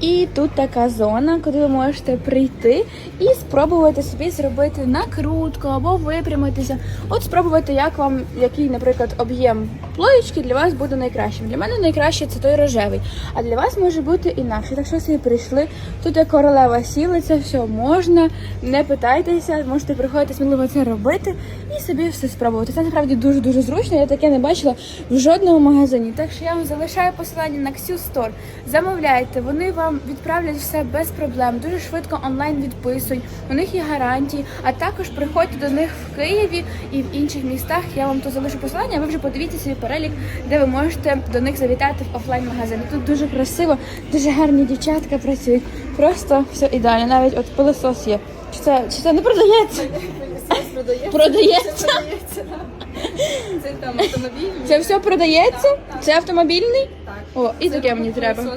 І тут така зона, куди ви можете прийти і спробувати собі зробити накрутку або випрямитися. От спробувати, як вам, який, наприклад, об'єм плоєчки для вас буде найкращим. Для мене найкраще це той рожевий, а для вас може бути інакше. Так що собі прийшли. Тут як королева сіли, це все можна. Не питайтеся, можете приходити сміливо це робити і собі все спробувати. Це насправді дуже дуже зручно. Я таке не бачила в жодному магазині. Так що я вам залишаю посилання на Xu Store. Замовляйте, вони вам відправлять все без проблем. Дуже швидко онлайн відписують. У них є гарантії. А також приходьте до них в Києві і в інших містах. Я вам тут залишу посилання. а Ви вже подивіться свій перелік, де ви можете до них завітати в офлайн магазин. Тут дуже красиво, дуже гарні дівчатка працюють. Просто все ідеально. Навіть от пилосос є. Чи це чи це не продається? Продається. Продається. Продається. Це там автомобіль. Це все продається? Це автомобільний? Так. О, і таке мені треба.